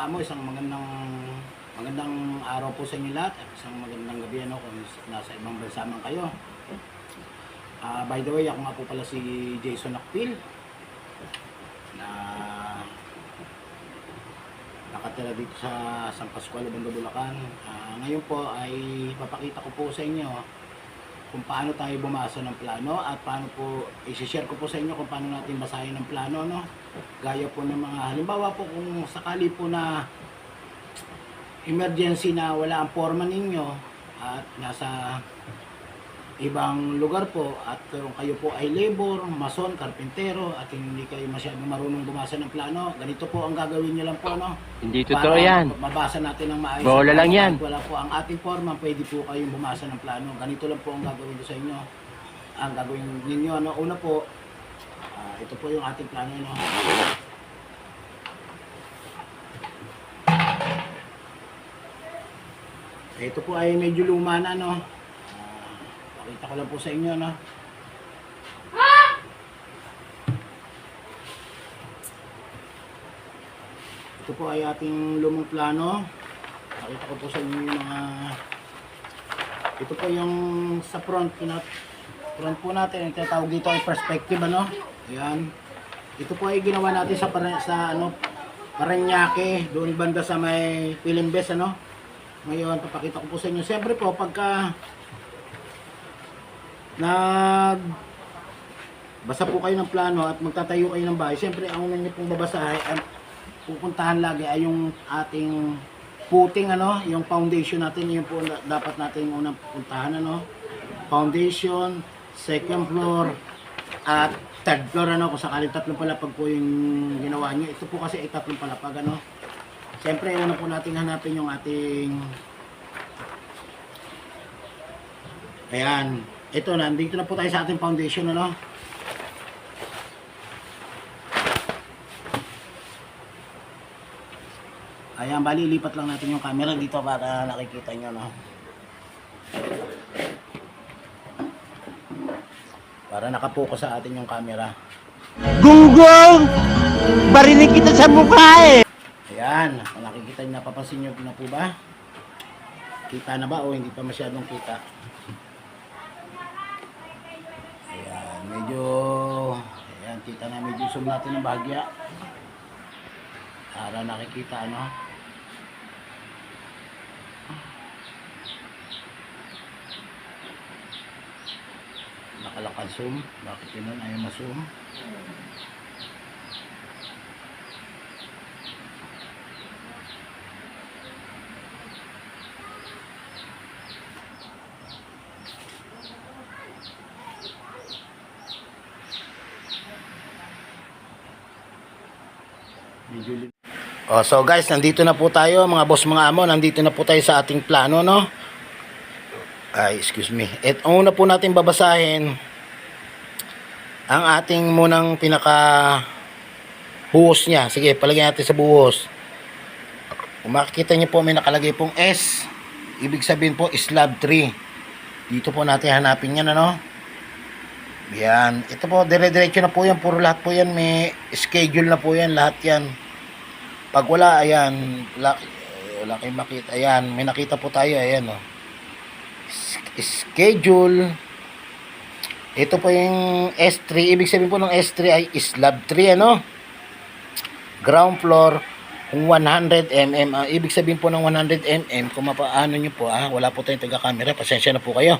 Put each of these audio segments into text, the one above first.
amo, isang magandang magandang araw po sa inyo lahat. at Isang magandang gabi ano kung nasa ibang bansa man kayo. Ah, by the way, ako nga po pala si Jason Akpil na nakatira dito sa San Pascual, Bando, Bulacan. Ah, ngayon po ay papakita ko po sa inyo kung paano tayo bumasa ng plano at paano po i-share ko po sa inyo kung paano natin basahin ng plano no? Gaya po ng mga halimbawa po kung sakali po na emergency na wala ang foreman ninyo at nasa ibang lugar po at kung kayo po ay labor, mason, karpintero at hindi kayo masyadong marunong bumasa ng plano, ganito po ang gagawin nyo lang po no. Hindi totoo yan. Mabasa natin ng maayos. Bola lang yan. Wala po ang ating foreman, pwede po kayong bumasa ng plano. Ganito lang po ang gagawin ko sa inyo. Ang gagawin ninyo, ano, una po, ah, ito po yung ating plano. No? Ito po ay medyo luma na, no? Pakita ko lang po sa inyo, no? Ito po ay ating lumang plano. Pakita ko po sa inyo yung mga... Ito po yung sa front, pinat front po natin. Yung tinatawag dito ay perspective, ano? Ayan. Ito po ay ginawa natin sa, sa ano, Paranaque, doon banda sa may Pilimbes, ano? Ngayon, papakita ko po sa inyo. Siyempre po, pagka nag basa po kayo ng plano at magtatayo kayo ng bahay, siyempre ang una niyo pong babasahin, ang pupuntahan lagi ay yung ating footing, ano, yung foundation natin, yun po dapat natin unang puntahan, ano, foundation, second floor, at third floor, ano, kung sakaling tatlong palapag po yung ginawa nyo. Ito po kasi ay tatlong palapag, ano. Siyempre, una po natin hanapin yung ating Ayan. Ito, nandito na po tayo sa ating foundation, ano? Ayan, bali, lipat lang natin yung camera dito para nakikita nyo, no? Para nakapokus sa atin yung camera. Gunggong! Barinig kita sa mukha eh! Ayan, nakikita nyo, napapansin nyo na po ba? Kita na ba o hindi pa masyadong kita? Medyo, ayan, kita na medyo zoom natin ng bahagya. Para nakikita, ano? Nakalakad zoom. Bakit yun ayaw ma-zoom? Oh, so guys, nandito na po tayo, mga boss, mga amo, nandito na po tayo sa ating plano, no? Ay, excuse me. Ang una po natin babasahin ang ating munang pinaka buhos niya. Sige, palagyan natin sa buhos. Kung makikita niyo po may nakalagay pong S, ibig sabihin po slab 3. Dito po natin hanapin yan, ano? Yan. Ito po, dire-diretso na po yan. Puro lahat po yan. May schedule na po yan. Lahat yan. Pag wala, ayan. Wala, wala kayong makita. Ayan. May nakita po tayo. Ayan, oh. S- Schedule. Ito po yung S3. Ibig sabihin po ng S3 ay slab 3, ano? Ground floor. Kung 100 mm. Ang ibig sabihin po ng 100 mm, kung mapaano nyo po, ah, wala po tayong taga-camera. Pasensya na po kayo.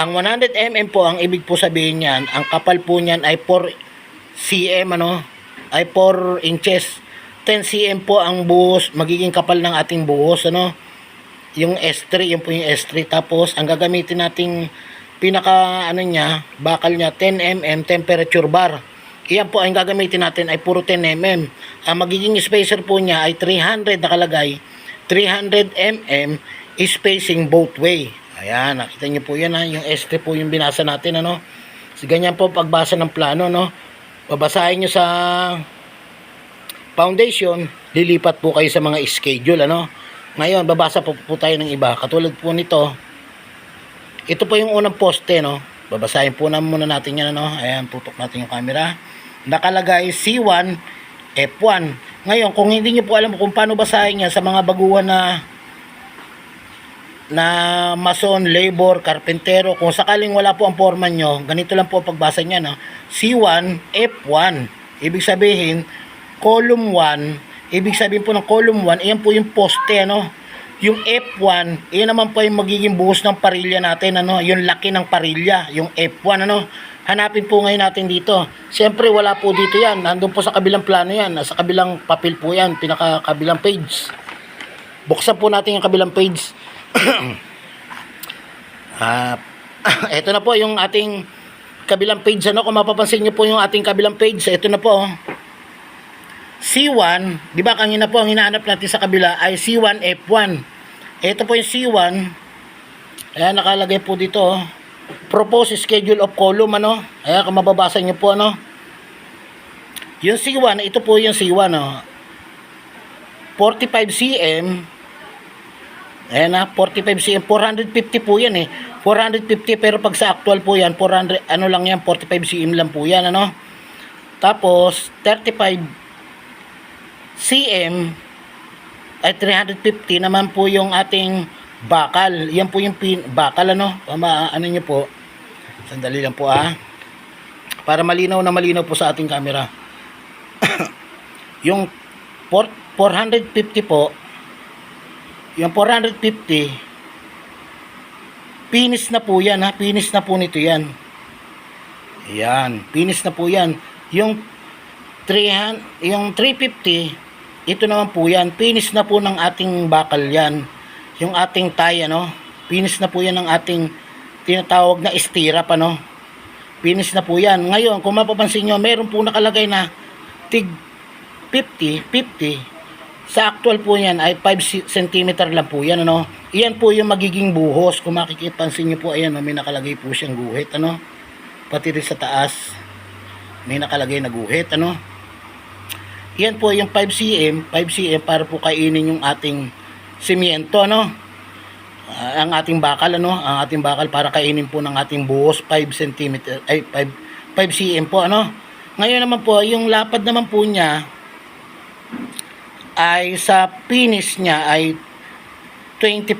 Ang 100 mm po, ang ibig po sabihin niyan, ang kapal po niyan ay 4 cm, ano? Ay 4 inches. 10 cm po ang buhos, magiging kapal ng ating buhos, ano? Yung S3, yun po yung S3. Tapos, ang gagamitin nating pinaka, ano niya, bakal niya, 10 mm temperature bar. Iyan po ang gagamitin natin ay puro 10 mm. Ang magiging spacer po niya ay 300 nakalagay. 300 mm spacing both way. Ayan, nakita niyo po yan ha. Yung S3 po yung binasa natin ano. So, ganyan po pagbasa ng plano no. Babasahin niyo sa foundation, lilipat po kayo sa mga schedule ano. Ngayon, babasa po, po tayo ng iba. Katulad po nito, ito po yung unang poste, no? Babasahin po na muna natin yan, ano? Ayan, tutok natin yung camera. Nakalagay C1, F1. Ngayon, kung hindi nyo po alam kung paano basahin yan sa mga baguhan na na mason, labor, karpentero, kung sakaling wala po ang foreman nyo, ganito lang po ang pagbasa niya, no? C1, F1. Ibig sabihin, column 1, ibig sabihin po ng column 1, iyan po yung poste, ano? Yung F1, iyan naman po yung magiging buhos ng parilya natin, ano? Yung laki ng parilya, yung F1, ano? Hanapin po ngayon natin dito. Siyempre, wala po dito yan. Nandun po sa kabilang plano yan. Sa kabilang papel po yan. Pinaka kabilang page. Buksan po natin yung kabilang page. Ah, ito na po yung ating kabilang page ano kung mapapansin niyo po yung ating kabilang page ito na po oh. C1 di ba kanina po ang hinahanap natin sa kabila ay C1 F1 ito po yung C1 ayan nakalagay po dito oh. propose schedule of column ano ayan kung mababasa niyo po ano yung C1 ito po yung C1 oh. 45 cm Ayan na, 45 cm, 450 po yan eh. 450 pero pag sa actual po yan, 400, ano lang yan, 45 cm lang po yan, ano. Tapos, 35 cm ay 350 naman po yung ating bakal. Yan po yung pin, bakal, ano. Pama, ano nyo po. Sandali lang po ah. Para malinaw na malinaw po sa ating camera. yung 4, 450 po, yung 450 finish na po yan ha? Finish na po nito yan. Yan finish na po yan. Yung 300 yung 350 ito naman po yan. Finish na po ng ating bakal yan. Yung ating tie ano? Finish na po yan ng ating tinatawag na stirrup ano finish na po yan. Ngayon kung mapapansin nyo meron po nakalagay na tig 50 50 sa actual po yan ay 5 cm lang po yan ano. Iyan po yung magiging buhos. Kung makikipansin niyo po ayan, may nakalagay po siyang guhit ano. Pati rin sa taas may nakalagay na guhit ano. Iyan po yung 5 cm, 5 cm para po kainin yung ating simiento ano. Ah, ang ating bakal ano, ang ating bakal para kainin po ng ating buhos 5 cm ay 5 5 cm po ano. Ngayon naman po, yung lapad naman po niya ay sa finish niya ay 25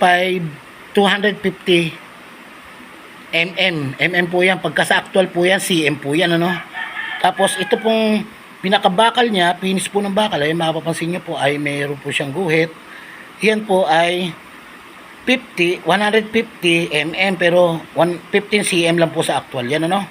250 mm mm po yan. Pagka sa actual po yan cm po yan ano? Tapos ito pong pinakabakal niya finish po ng bakal ay mapapansin niyo po ay mayroon po siyang guhit. Yan po ay 50 150 mm pero 1, 15 cm lang po sa actual. Yan ano?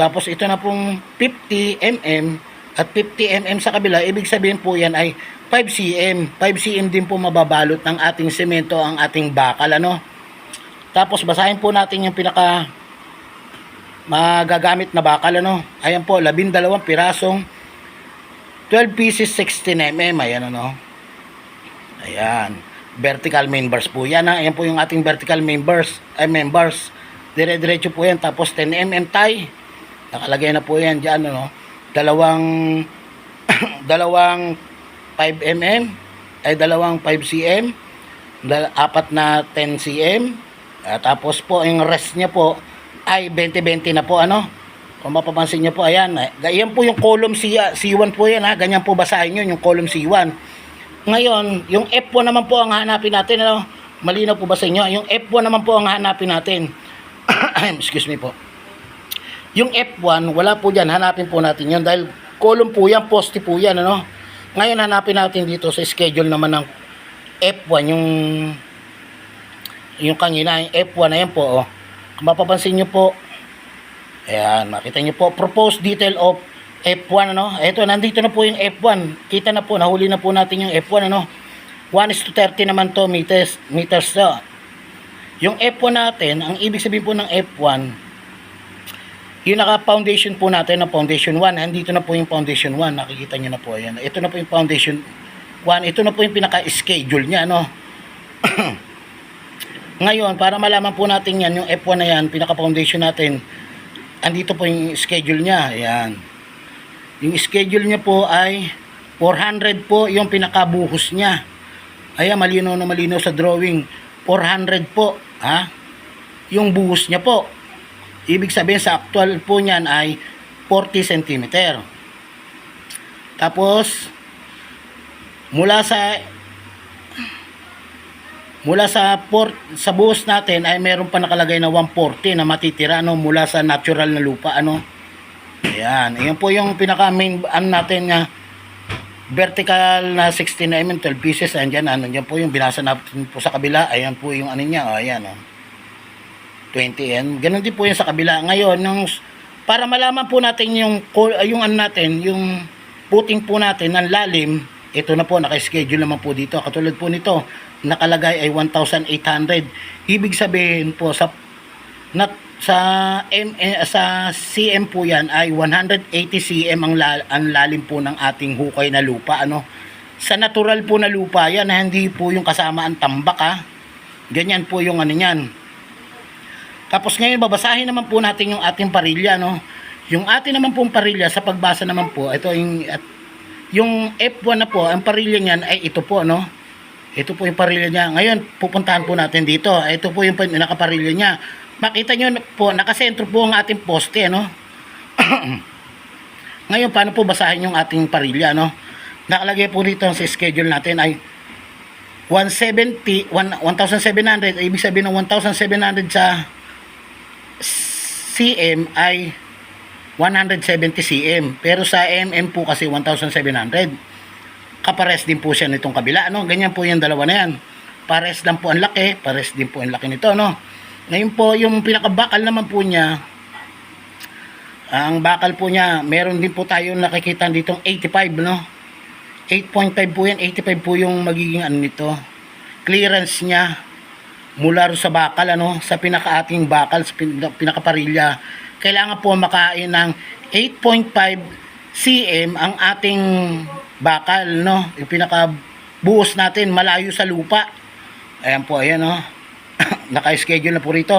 Tapos ito na pong 50 mm at 50 mm sa kabila, ibig sabihin po yan ay 5 cm. 5 cm din po mababalot ng ating semento ang ating bakal, ano? Tapos basahin po natin yung pinaka magagamit na bakal, ano? Ayan po, 12 pirasong 12 pieces 16 mm, ayan ano. Ayan. Vertical members po yan, ha? Ayan po yung ating vertical members, ay members. Dire-diretso po yan, tapos 10 mm tie. Nakalagay na po yan dyan, ano? Dalawang dalawang 5 mm ay dalawang 5 cm dal, apat na 10 cm at tapos po yung rest niya po ay 20-20 na po ano? Kung mapapansin niyo po ayan ganyan po yung column C, C1 po yan ha? Ganyan po basahin yun yung column C1 ngayon yung F1 naman po ang hanapin natin ano? Malinaw po ba sa inyo? Yung F1 naman po ang hanapin natin. Excuse me po yung F1, wala po dyan. Hanapin po natin yun. Dahil column po yan, poste po yan. Ano? Ngayon, hanapin natin dito sa schedule naman ng F1. Yung yung kanina, yung F1 na yan po. Oh. Mapapansin nyo po, ayan, makita nyo po, proposed detail of F1. Ano? Ito, nandito na po yung F1. Kita na po, nahuli na po natin yung F1. Ano? 1 is to 30 naman to meters, meters to. Yung F1 natin, ang ibig sabihin po ng F1, yung naka-foundation po natin na foundation 1, andito na po yung foundation 1, nakikita nyo na po, ayan. Ito na po yung foundation 1, ito na po yung pinaka-schedule niya, no? Ngayon, para malaman po natin yan, yung F1 na yan, pinaka-foundation natin, andito po yung schedule niya, ayan. Yung schedule niya po ay 400 po yung pinakabuhos niya. Ayan, malinaw na malinaw sa drawing. 400 po, ha? Yung buhos niya po. Ibig sabihin sa actual po niyan ay 40 cm. Tapos, mula sa mula sa port sa buhos natin ay meron pa nakalagay na 140 na matitira ano mula sa natural na lupa ano ayan ayan po yung pinaka main ano natin nga vertical na 16 mm 12 pieces andyan ano yan po yung binasa natin po sa kabila ayan po yung ano niya oh, ayan oh. 20 n. Ganun din po yung sa kabila. Ngayon nung para malaman po natin yung col- yung ano natin yung puting po natin ng lalim ito na po naka-schedule naman po dito. Katulad po nito nakalagay ay 1,800 ibig sabihin po sa na, sa M, eh, sa CM po yan ay 180 cm ang, la- ang lalim po ng ating hukay na lupa ano? Sa natural po na lupa yan hindi po yung kasama ang tambak ha? Ganyan po yung ano yan tapos ngayon babasahin naman po natin yung ating parilya no? Yung atin naman pong parilya sa pagbasa naman po ito yung at, yung F1 na po ang parilya niyan ay ito po no? Ito po yung parilya niya. Ngayon pupuntahan po natin dito. Ito po yung nakaparilya niya. Makita nyo po nakasentro po ang ating poste no? Ngayon paano po basahin yung ating parilya no? Nakalagay po dito sa schedule natin ay 170 1, 1,700 ibig sabihin ng 1,700 sa cm ay 170 cm pero sa mm po kasi 1,700 kapares din po siya nitong kabila ano ganyan po yung dalawa na yan. Pares lang po ang laki pares din po ang laki nito no? Ngayon po yung pinakabakal naman po niya ang bakal po niya meron din po tayo nakikita ditong 85 no? 8.5 po yan 85 po yung magiging ano nito clearance niya mula ro sa bakal ano sa pinakaating bakal sa pin- pinakaparilya. Kailangan po makain ng 8.5 cm ang ating bakal no? Yung pinaka buhos natin malayo sa lupa. Ayan po ayan no? Naka-schedule na po rito.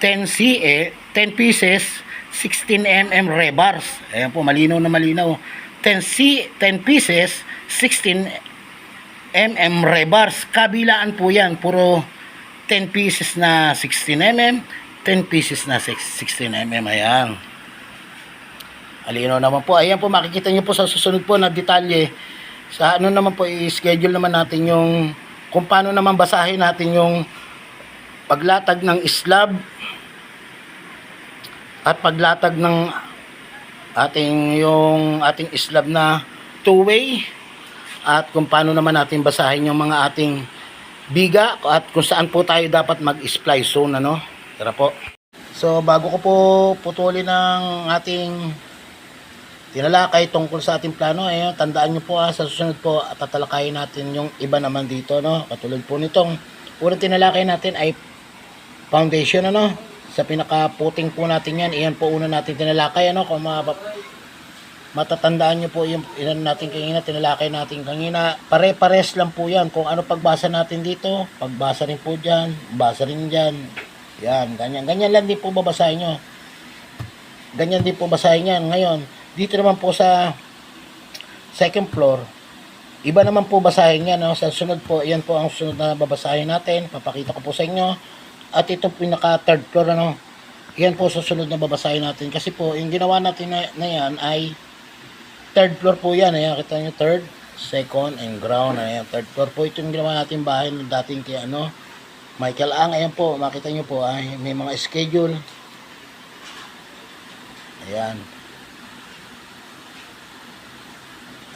10 CE 10 pieces 16 mm rebars. Ayan po malinaw na malinaw. 10 C 10 pieces 16 mm rebars. Kabilaan po yan puro 10 pieces na 16 mm 10 pieces na 16 mm ayan. Alino naman po. Ayan po makikita nyo po sa susunod po na detalye sa ano naman po i-schedule naman natin yung kung paano naman basahin natin yung paglatag ng slab at paglatag ng ating yung ating slab na two-way at kung paano naman natin basahin yung mga ating biga at kung saan po tayo dapat mag-splice zone ano. Tara po. So bago ko po putulin ng ating tinalakay tungkol sa ating plano eh tandaan niyo po ah, sa susunod po at tatalakayin natin yung iba naman dito no katulad po nitong unang tinalakay natin ay foundation ano sa pinaka-puting po natin yan iyan po una natin tinalakay ano kung ma matatandaan nyo po yung inan natin kanina tinalakay natin kanina. Pare-pares lang po yan. Kung ano pagbasa natin dito pagbasa rin po dyan basa rin dyan. Yan ganyan. Ganyan lang din po babasahin nyo. Ganyan din po basahin yan. Ngayon dito naman po sa second floor iba naman po basahin yan no? sa sunod po yan po ang sunod na babasahin natin. Papakita ko po sa inyo. At ito pinaka third floor ano? Yan po susunod na babasahin natin. Kasi po yung ginawa natin na, na yan ay third floor po yan ayan kita nyo third second and ground ayan third floor po. Ito yung ginawa natin bahay ng dating kay ano Michael Ang. Ayan po makita nyo po ay may mga schedule. Ayan.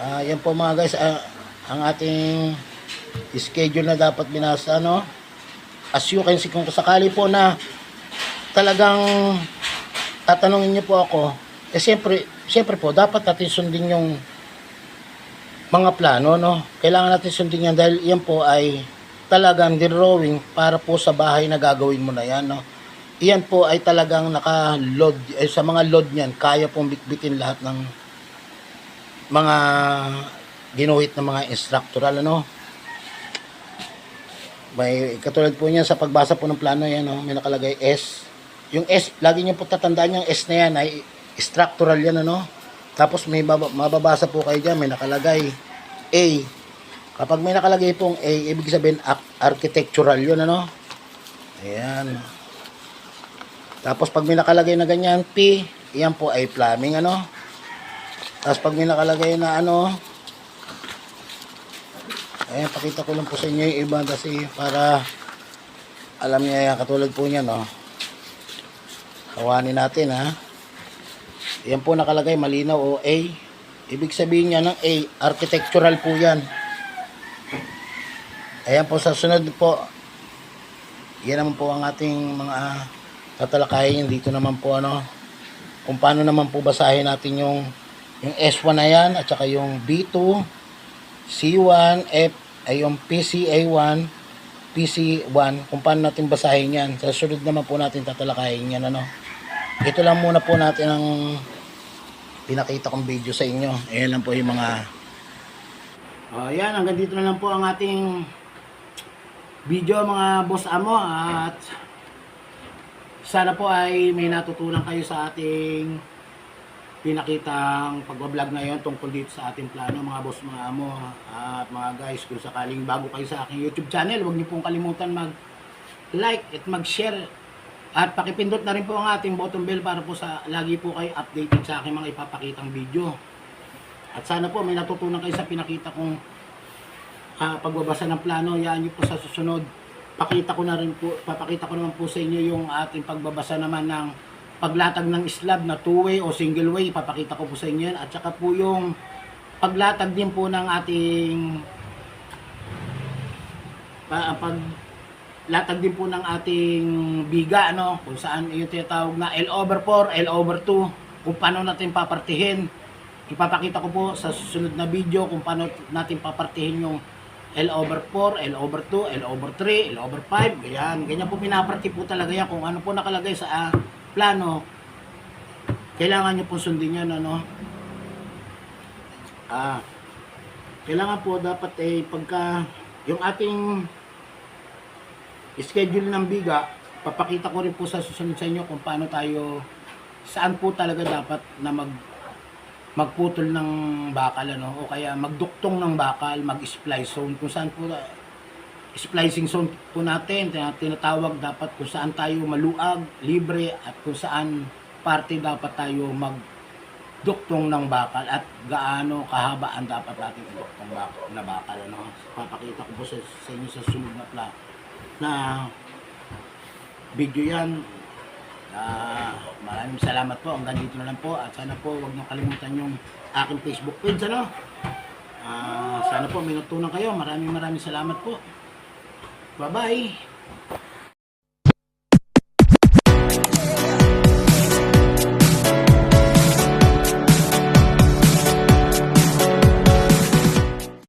Ah, yan po mga guys, ah, ang ating schedule na dapat binasa, no? As you can see, kung sakali po na talagang tatanungin niyo po ako, eh siyempre, siyempre po, dapat natin sundin yung mga plano, no? Kailangan natin sundin yan dahil yan po ay talagang drawing para po sa bahay na gagawin mo na yan, no? Iyan po ay talagang naka-load, eh, sa mga load niyan, kaya pong bitbitin lahat ng mga ginuhit ng mga instructoral ano may katulad po niyan sa pagbasa po ng plano yan no? may nakalagay S yung S lagi niyo po tatandaan yung S na yan ay structural yan ano? Tapos may baba- mababasa po kayo dyan may nakalagay A. Kapag may nakalagay pong A ibig sabihin ar- architectural yun ano? Ayan. Tapos pag may nakalagay na ganyan P yan po ay plumbing ano? Tapos pag may nakalagay na ano, Ayan, pakita ko lang po sa inyo yung iba kasi para alam niya yan, katulad po niya, no? Hawanin natin, ha? Yan po nakalagay, malinaw o A. Ibig sabihin niya ng A, architectural po yan. Ayan po, sa sunod po, yan naman po ang ating mga tatalakayin. Dito naman po, ano, kung paano naman po basahin natin yung yung S1 na yan at saka yung B2 C1 F ay yung PCA1 PC1 kung paano natin basahin yan sa sunod naman po natin tatalakayin yan ano ito lang muna po natin ang pinakita kong video sa inyo. Ayan lang po yung mga oh, yan hanggang dito na lang po ang ating video mga boss amo. At sana po ay may natutunan kayo sa ating pinakitang pagbablog na yon tungkol dito sa ating plano mga boss mga amo. At mga guys kung sakaling bago kayo sa aking YouTube channel huwag niyo pong kalimutan mag like at mag share at pakipindot na rin po ang ating button bell para po sa lagi po kayo updated sa aking mga ipapakitang video. At sana po may natutunan kayo sa pinakita kong ah, pagbabasa ng plano. Yan niyo po sa susunod. Pakita ko na rin po papakita ko naman po sa inyo yung ating pagbabasa naman ng paglatag ng slab na two-way o single way, papakita ko po sa inyo yan. At saka po yung paglatag din po ng ating pa, pag latag din po ng ating biga ano kung saan yung tinatawag na L over 4, L over 2 kung paano natin papartihin. Ipapakita ko po sa susunod na video kung paano natin papartihin yung L over 4, L over 2, L over 3, L over 5 ganyan, ganyan po pinaparti po talaga yan. Kung ano po nakalagay sa ah, plano kailangan nyo pong sundin yan ano. Ah kailangan po dapat eh pagka yung ating schedule ng biga papakita ko rin po sa susunod sa inyo kung paano tayo saan po talaga dapat na mag magputol ng bakal ano o kaya magduktong ng bakal mag-splice zone kung saan po splicing zone po natin tina- tinatawag dapat kung saan tayo maluag, libre at kung saan parte dapat tayo magduktong ng bakal at gaano kahaba ang dapat natin iduktong bakal, na bakal ano. Papakita ko po sa, sa inyo sa sunod na pla na video yan. Ah, maraming salamat po. Hanggang dito na lang po at sana po huwag niyo kalimutan yung aking Facebook page ano. Ah, sana po may natutunan kayo. Maraming maraming salamat po. Bye-bye.